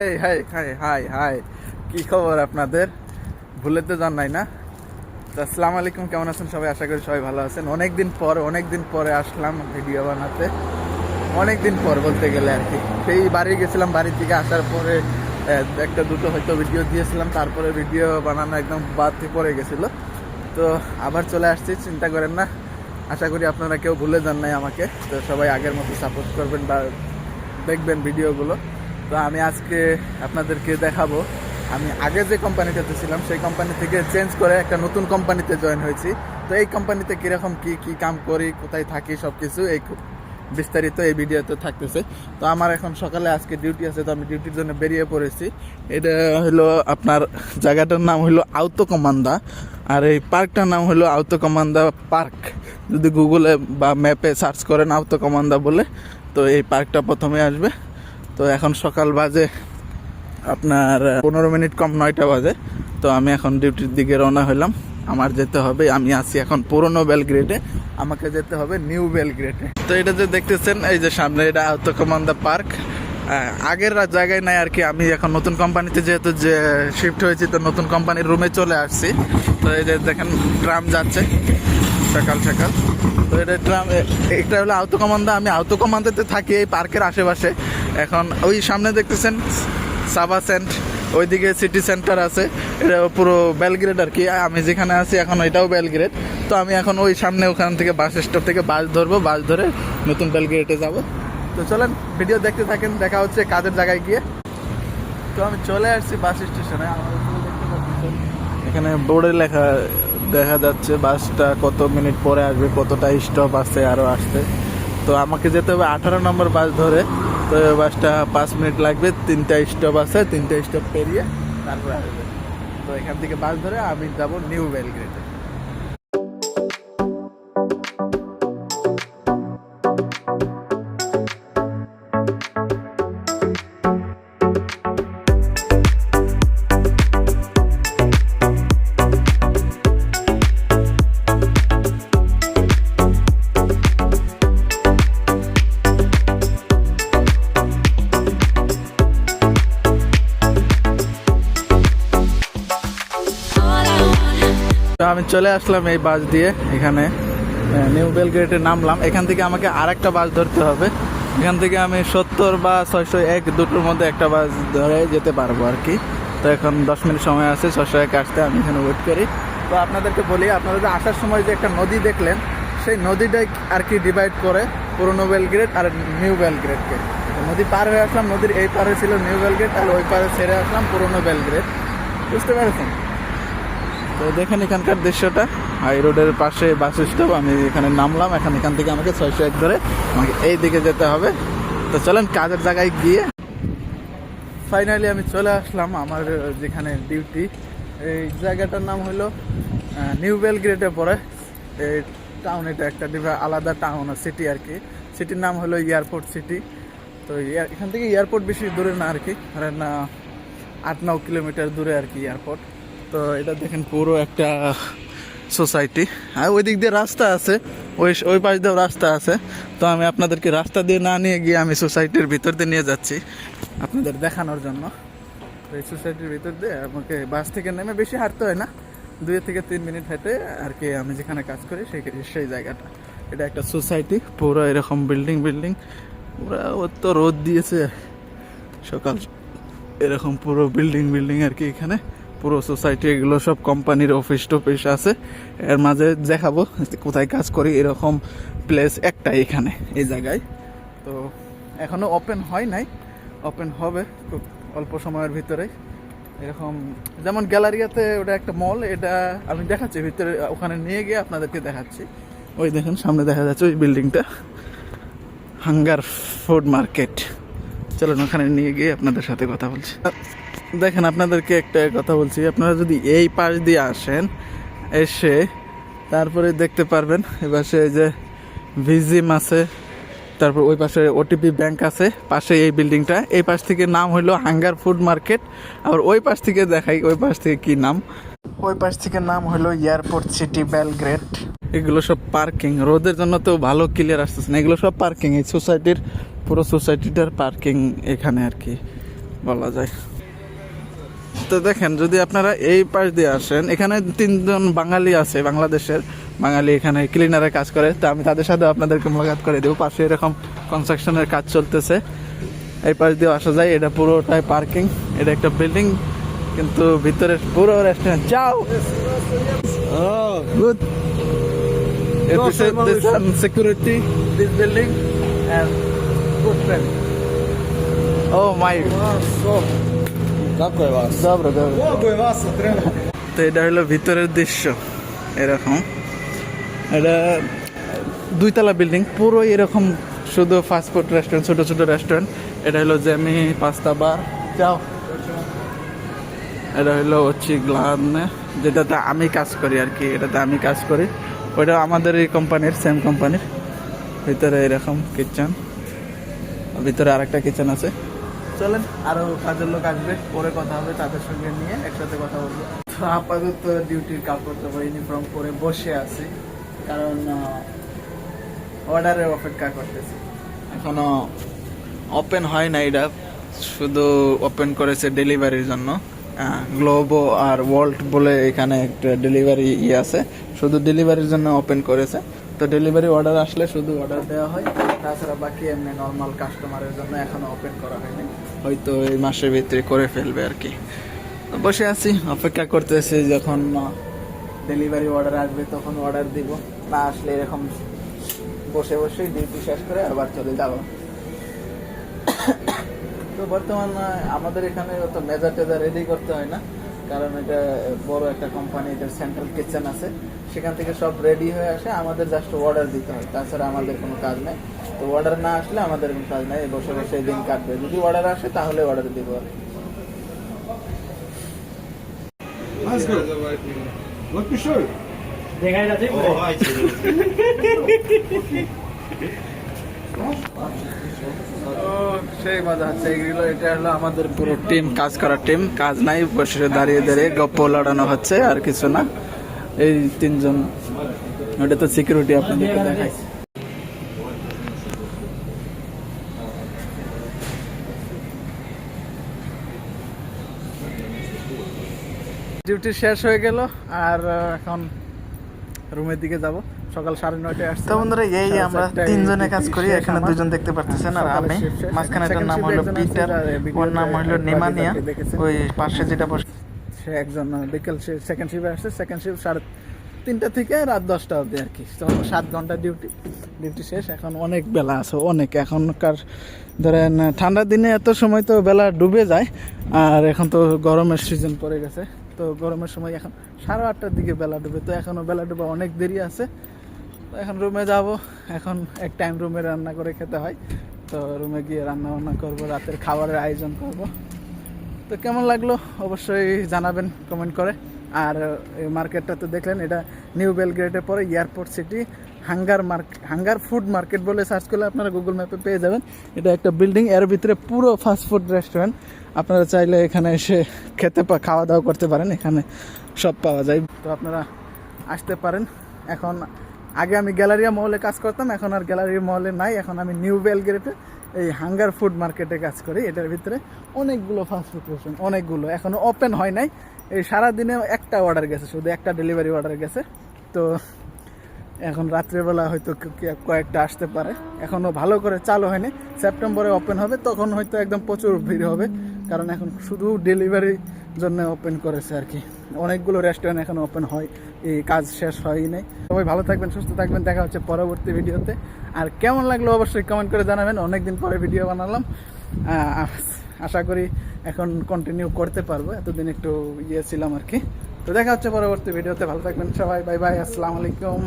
এই, high high high high. কি খবর আপনাদের? ভুলে তো যান নাই না? তো আসসালামু আলাইকুম, কেমন আছেন সবাই? আশা করি সবাই ভালো আছেন। অনেক দিন পর অনেক দিন পরে আসলাম ভিডিও বানাতে। অনেক দিন পর বলতে গেলে আর কি। সেই বাড়ি গেছিলাম, বাড়ি থেকে আসার পরে একটা দুটো হয়তো ভিডিও দিয়েছিলাম, তারপরে ভিডিও বানানো একদম বাদ পড়ে গেছিল। তো আবার চলে আসছি, চিন্তা করেন না। আশা করি আপনারা কেউ ভুলে যান নাই আমাকে। তো সবাই আগের মতো সাপোর্ট করবেন বা দেখবেন ভিডিওগুলো। তো আমি আজকে আপনাদেরকে দেখাবো। আমি আগে যে কোম্পানিটাতে ছিলাম, সেই কোম্পানি থেকে চেঞ্জ করে একটা নতুন কোম্পানিতে জয়েন হয়েছি। তো এই কোম্পানিতে কীরকম কি কি কাম করি, কোথায় থাকি সব কিছু এই বিস্তারিত এই ভিডিওতে থাকতেছে। তো আমার এখন সকালে আজকে ডিউটি আছে, তো আমি ডিউটির জন্য বেরিয়ে পড়েছি। এটা হলো আপনার জায়গাটার নাম হলো আউতো কমান্দা আর এই পার্কটার নাম হলো আউতো কমান্দা পার্ক যদি গুগলে বা ম্যাপে সার্চ করেন আউতো কমান্দা বলে, তো এই পার্কটা প্রথমে আসবে। তো এখন সকাল বাজে আপনার পনেরো মিনিট কম নয়টা বাজে। তো আমি এখন ডিউটির দিকে রওনা হলাম। আমার যেতে হবে, আমি আছি এখন পুরনো বেলগ্রেডে। আমাকে যেতে হবে নিউ বেলগ্রেডে। তো এটা যে দেখতেছেন, এই যে সামনে এটা আউতো কমান্দা পার্ক। আগের জায়গায় নাই আর কি, আমি এখন নতুন কোম্পানিতে যেহেতু যে শিফট হয়েছি, তো নতুন কোম্পানির রুমে চলে আসছি। তো এই যে দেখেন, ট্রাম যাচ্ছে। সকাল সকাল। তো এটা ট্রাম এটা হলো আউতো কমান্দা। আমি আউতো কমান্দাতে থাকি এই পার্কের আশেপাশে। এখন ওই সামনে দেখতেছেন সাবা সেন্ট, ওইদিকে সিটি সেন্টার আছে। এটা পুরো বেলগ্রেড আর কি। আমি যেখানে আছি এখন ওইটাও বেলগ্রেড। তো আমি এখন ওই সামনে ওখান থেকে বাস স্টপ থেকে বাস ধরবো। বাস ধরে নতুন বেলগ্রেডে যাব। তো চলেন, ভিডিও দেখতে থাকেন। দেখা হচ্ছে কাজের জায়গায় গিয়ে। তো আমি চলে আসছি বাস স্টেশনে। এখানে বোর্ডে লেখা দেখা যাচ্ছে বাসটা কত মিনিট পরে আসবে, কতটা স্টপ আছে আরও আসতে তো আমাকে যেতে হবে আঠারো নম্বর বাস ধরে। তো বাসটা পাঁচ মিনিট লাগবে, তিনটা স্টপ আছে, তিনটা স্টপ পেরিয়ে তারপরে আসবে। তো এখান থেকে বাস ধরে আমি যাব নিউ বেলগ্রেডে। আমি চলে আসলাম এই বাস দিয়ে, এখানে নিউ বেলগ্রেডে নামলাম। এখান থেকে আমাকে আর একটা বাস ধরতে হবে। এখান থেকে আমি সত্তর বা ছয়শো এক দুটোর মধ্যে একটা বাস ধরে যেতে পারব আর কি। তো এখন দশ মিনিট সময় আছে, ছয়শো এক আসতে, আমি এখানে ওয়েট করি। তো আপনাদেরকে বলি, আপনারা যে আসার সময় যে একটা নদী দেখলেন, সেই নদীটাই আর কি ডিভাইড করে পুরোনো বেলগ্রেড আর নিউ বেলগ্রেডকে নদী পার হয়ে আসলাম, নদীর এই পারে ছিল নিউ বেলগ্রেড আর ওই পারে ছেড়ে আসলাম পুরোনো বেলগ্রেড বুঝতে পেরেছেন? তো দেখেন এখানকার দৃশ্যটা। হাই রোডের পাশে বাস স্টপ, আমি এখানে নামলাম। এখন এখান থেকে আমাকে ছয়শো এক ধরে আমাকে এই দিকে যেতে হবে। তো চলেন কাজের জায়গায় গিয়ে। ফাইনালি আমি চলে আসলাম আমার, যেখানে ডিউটি এই জায়গাটার নাম হলো নিউ বেলগ্রেডে পড়ে। এই টাউন এটা একটা আলাদা টাউন সিটি আর কি। সিটির নাম হলো এয়ারপোর্ট সিটি তো এখান থেকে এয়ারপোর্ট বেশি দূরে না আর কি। ধরেন আট ন কিলোমিটার দূরে আর কি এয়ারপোর্ট তো এটা দেখেন পুরো একটা সোসাইটি। আর ওই দিক দিয়ে রাস্তা আছে, ওই ওই পাশ দিয়েও রাস্তা আছে। তো আমি আপনাদেরকে রাস্তা দিয়ে না নিয়ে গিয়ে আমি সোসাইটির ভিতর দিয়ে নিয়ে যাচ্ছি আপনাদের দেখানোর জন্য। এই সোসাইটির ভিতর দিয়ে আমাকে বাস থেকে নেমে বেশি হাঁটতে হয় না, দুই থেকে তিন মিনিট হেঁটে আর কি আমি যেখানে কাজ করি সেই সেই জায়গাটা। এটা একটা সোসাইটি, পুরো এরকম বিল্ডিং বিল্ডিং, পুরো তো রোদ দিয়েছে। সকাল এরকম পুরো বিল্ডিং বিল্ডিং আর কি এখানে। পুরো সোসাইটি এগুলো সব কোম্পানির অফিস টফিস আছে। এর মাঝে দেখাবো কোথায় কাজ করি, এরকম প্লেস একটাই এখানে, এই জায়গায়। তো এখনও ওপেন হয় নাই ওপেন হবে খুব অল্প সময়ের ভিতরে। এরকম যেমন গ্যালারিয়াতে ওটা একটা মল এটা আমি দেখাচ্ছি, ভিতরে, ওখানে নিয়ে গিয়ে আপনাদেরকে দেখাচ্ছি। ওই দেখেন, সামনে দেখা যাচ্ছে ওই বিল্ডিংটা হাঙ্গার ফুড মার্কেট চলুন ওখানে নিয়ে গিয়ে আপনাদের সাথে কথা বলছি। দেখেন আপনাদেরকে একটা কথা বলছি। আপনারা যদি এই পাশ দিয়ে আসেন এসে তারপরে দেখতে পারবেন সে যে ভিজিম আছে তারপর ওই পাশে ওটিপি ব্যাংক আছে পাশে এই বিল্ডিংটা। এই পাশ থেকে নাম হলো হাঙ্গার ফুড মার্কেট। আর ওই পাশ থেকে দেখাই ওই পাশ থেকে কি নাম? ওই পাশ থেকে নাম হলো এয়ারপোর্ট সিটি বেলগ্রেড। এগুলো সব পার্কিং। রোদের জন্য তো ভালো ক্লিয়ার আসতেছে না। এগুলো সব পার্কিং। এই সোসাইটির পুরো সোসাইটিটার পার্কিং এখানে আর কি বলা যায়। তো দেখেন যদি আপনারা এই পাশ দিয়ে আসেন এখানে তিনজন বাঙালি আছে বাংলাদেশের। বাঙালি এখানে ক্লিনারে কাজ করে। তো আমি তাদের সাথে আপনাদেরকে মোলাকাত করে দেবো। পাশে এরকম কনস্ট্রাকশনের কাজ চলতেছে। এই পাশ দিয়ে আসা যায়। এটা পুরোটাই পার্কিং এটা একটা বিল্ডিং কিন্তু ভিতরে পুরো রেস্টুরেন্ট যাও! Good this security. This building and good friend oh my kako je vas? dobro dobro. Mnogo je vas treba. তো এটা হলো ভিতরের দৃশ্য এরকম এটা দুইতলা বিল্ডিং পুরো এরকম শুধু ফাস্টফুড রেস্টুরেন্ট ছোট ছোট রেস্টুরেন্ট এটা হলো জেমি পাস্তা বার যাও। এটা হলো হচ্ছে গ্লানে যেটাতে আমি কাজ করি আর কি এটাতে আমি কাজ করি। ওইটা আমাদের এই কোম্পানির সেম কোম্পানির ভিতরে এরকম কিচেন ভিতরে আরেকটা কিচেন আছে। চলেন, আরও কাজের লোক আসবে পরে কথা হবে তাদের সঙ্গে নিয়ে একসাথে কথা বলব। তো আপাতত ডিউটির কাপড় টাপড় ইউনিফর্ম পরে বসে আছি, কারণ অর্ডারের অপেক্ষা করতেছি। এখনও ওপেন হয় না এটা, শুধু ওপেন করেছে ডেলিভারির জন্য। গ্লোবো আর ওয়ার্ল্ড বলে এখানে একটা ডেলিভারি ইয়ে আছে, শুধু ডেলিভারির জন্য ওপেন করেছে। তো ডেলিভারি অর্ডার আসলে শুধু অর্ডার দেওয়া হয় তাছাড়া বাকি এমনি নর্মাল কাস্টমারের জন্য এখনও ওপেন করা হয়নি। হয়তো এই মাসের ভিতরে করে ফেলবে আর কি। বসে আছি, অপেক্ষা করতেছি যখন ডেলিভারি অর্ডার আসবে তখন অর্ডার দিব। না আসলে এরকম বসে বসে ডিউটি শেষ করে আবার চলে যাব। তো বর্তমান আমাদের এখানে অত মেজার টেজার রেডি করতে হয় না। কারণ এটা বড় একটা কোম্পানি এটার সেন্ট্রাল কিচেন আছে। সেখান থেকে সব রেডি হয়ে আসে আমাদের জাস্ট অর্ডার দিতে হয়। তাছাড়া আমাদের কোনো কাজ নেই। তো অর্ডার না আসলে আমাদের কোনো কাজ নেই বসে বসে দিন কাটবে। যদি অর্ডার আসে তাহলে অর্ডার দিব আর. Look me show. সেই এটা আমাদের পুরো টিম কাজ করার টিম কাজ নাই, বসে দাঁড়িয়ে দাঁড়িয়ে গপ্প লড়ানো হচ্ছে, আর কিছু না। এই তিনজন, ওটা তো সিকিউরিটি আপনাদেরকে দেখাই ডিউটি শেষ হয়ে গেল, আর এখন রুমের দিকে যাব। সকাল সাড়ে নয়টায় আসছে। তো বন্ধুরা এই আমরা তিনজনে কাজ করি এখানে দুজন দেখতে পারতেছেন আর আমি। মাঝখানে এটার নাম হলো পিটার ওর নাম হলো নেমানিয়া ওই পাশে যেটা বসে সে একজন বিকেল সেকেন্ড শিফে আসছে। সেকেন্ড শিফট সাড়ে তিনটা থেকে রাত দশটা অবধি আর কি। তো সাত ঘণ্টা ডিউটি ডিউটি শেষ। এখন অনেক বেলা আছে অনেক। এখনকার ধরেন ঠান্ডার দিনে এত সময় তো বেলা ডুবে যায় আর এখন তো গরমের সিজন পড়ে গেছে। তো গরমের সময় এখন সাড়ে আটটার দিকে বেলা ডুবে। তো এখনও বেলা ডুবে অনেক দেরি আছে। তো এখন রুমে যাব। এখন এক টাইম রুমে রান্না করে খেতে হয়। তো রুমে গিয়ে রান্না বান্না করব, রাতের খাবারের আয়োজন করব। তো কেমন লাগল অবশ্যই জানাবেন কমেন্ট করে। আর এই মার্কেটটা তো দেখলেন, এটা নিউ বেলগ্রেডে পরে airport city hangar market hangar food market বলে সার্চ করলে আপনারা গুগল ম্যাপে পেয়ে যাবেন। এটা একটা বিল্ডিং এর ভিতরে পুরো ফাস্ট ফুড রেস্টুরেন্ট আপনারা চাইলে এখানে এসে খেতে খাওয়া দাওয়া করতে পারেন, এখানে সব পাওয়া যায়। তো আপনারা আসতে পারেন। এখন আগে আমি গ্যালারিয়া মহলে কাজ করতাম, এখন আর গ্যালারিয়া মহলে নাই। এখন আমি নিউ বেলগ্রেডে এই হাঙ্গার ফুড মার্কেটে কাজ করি। এটার ভিতরে অনেকগুলো ফাস্ট ফুড রেস্টুরেন্ট অনেকগুলো। এখনও ওপেন হয় নাই। এই সারাদিনে একটা অর্ডার গেছে, শুধু একটা ডেলিভারি অর্ডার গেছে। তো এখন রাত্রেবেলা হয়তো কয়েকটা আসতে পারে। এখনও ভালো করে চালু হয়নি। সেপ্টেম্বরে ওপেন হবে, তখন হয়তো একদম প্রচুর ভিড় হবে। কারণ এখন শুধু ডেলিভারি জন্য ওপেন করেছে আর কি। অনেকগুলো রেস্টুরেন্ট এখন ওপেন হয়, এই কাজ শেষ হয়ই নাই সবাই ভালো থাকবেন, সুস্থ থাকবেন। দেখা হচ্ছে পরবর্তী ভিডিওতে। আর কেমন লাগল অবশ্যই কমেন্ট করে জানাবেন। অনেকদিন পরে ভিডিও বানালাম। আশা করি এখন কন্টিনিউ করতে পারব। এতদিন একটু ইয়ে ছিলাম আর কি। তো দেখা হচ্ছে পরবর্তী ভিডিওতে। ভালো থাকবেন সবাই। বাই বাই আসসালামু আলাইকুম।